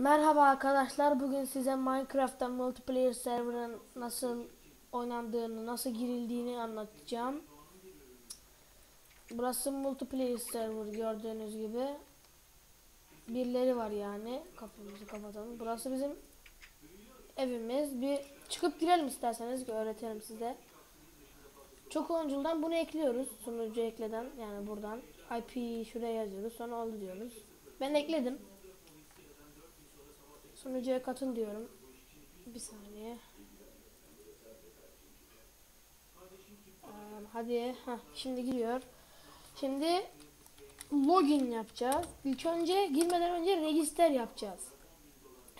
Merhaba arkadaşlar. Bugün size Minecraft'ta multiplayer server'ın nasıl oynandığını, nasıl girildiğini anlatacağım. Burası multiplayer server gördüğünüz gibi. Birileri var yani. Kapımızı kapatalım. Burası bizim evimiz. Bir çıkıp girelim isterseniz ki size. Çok oyuncudan bunu ekliyoruz. Sunucu ekleden yani buradan IP şuraya yazıyoruz. Sonra oldu diyoruz. Ben ekledim. Sunucuya katıl diyorum. Bir saniye. Hadi. Heh, şimdi giriyor. Şimdi login yapacağız. İlk önce girmeden önce register yapacağız.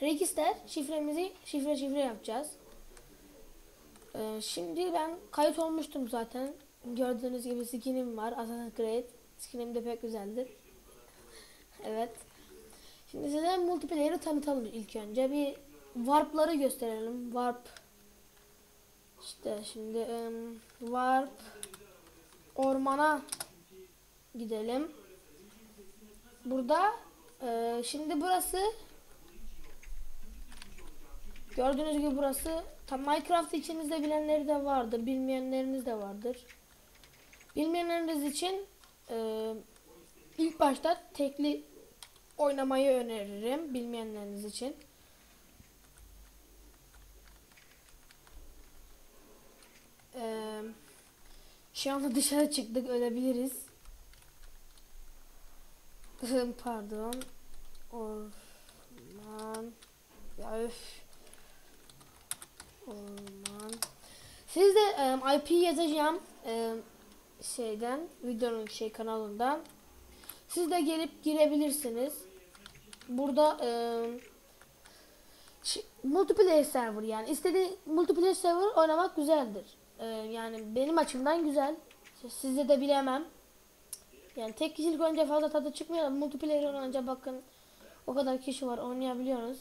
Register şifremizi şifre şifre yapacağız. Ee, şimdi ben kayıt olmuştum zaten. Gördüğünüz gibi skinim var. Assassin's Creed. Skinim de pek güzeldir. evet. Şimdi size multiplayer'ı tanıtalım ilk önce. Bir warp'ları gösterelim. Warp işte şimdi um, warp ormana gidelim. Burada e, şimdi burası gördüğünüz gibi burası tam Minecraft içinizde bilenleri de vardır. Bilmeyenleriniz de vardır. Bilmeyenleriniz için e, ilk başta tekli oynamayı öneririm bilmeyenleriniz için. Ee, şu anda dışarı çıktık ölebiliriz. Pardon. Orman. Ya öf. Orman. Siz de um, IP yazacağım. Um, şeyden videonun şey kanalından. Siz de gelip girebilirsiniz. Burada e, multiplayer server yani istediği multiplayer server oynamak güzeldir. E, yani benim açımdan güzel. Sizde de bilemem. Yani tek kişilik önce fazla tadı çıkmıyor da multiplayer oynayınca bakın o kadar kişi var oynayabiliyoruz.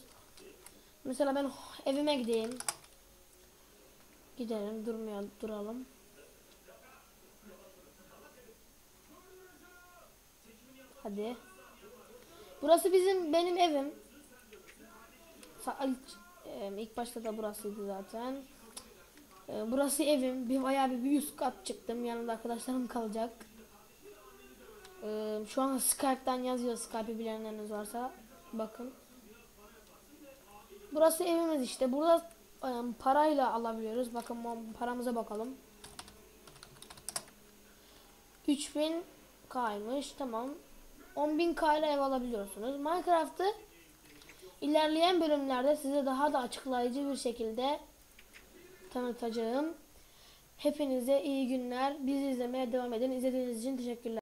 Mesela ben evime gideyim. Gidelim durmuyor duralım. Hadi. Burası bizim benim evim. İlk başta da burasıydı zaten. Burası evim. Bir bayağı bir, bir üst kat çıktım. Yanımda arkadaşlarım kalacak. Şu an Skype'dan yazıyor. Skype'i bilenleriniz varsa bakın. Burası evimiz işte. Burada parayla alabiliyoruz. Bakın paramıza bakalım. 3000 kaymış. Tamam. 10.000 ile ev alabiliyorsunuz. Minecraft'ı ilerleyen bölümlerde size daha da açıklayıcı bir şekilde tanıtacağım. Hepinize iyi günler. Bizi izlemeye devam edin. İzlediğiniz için teşekkürler.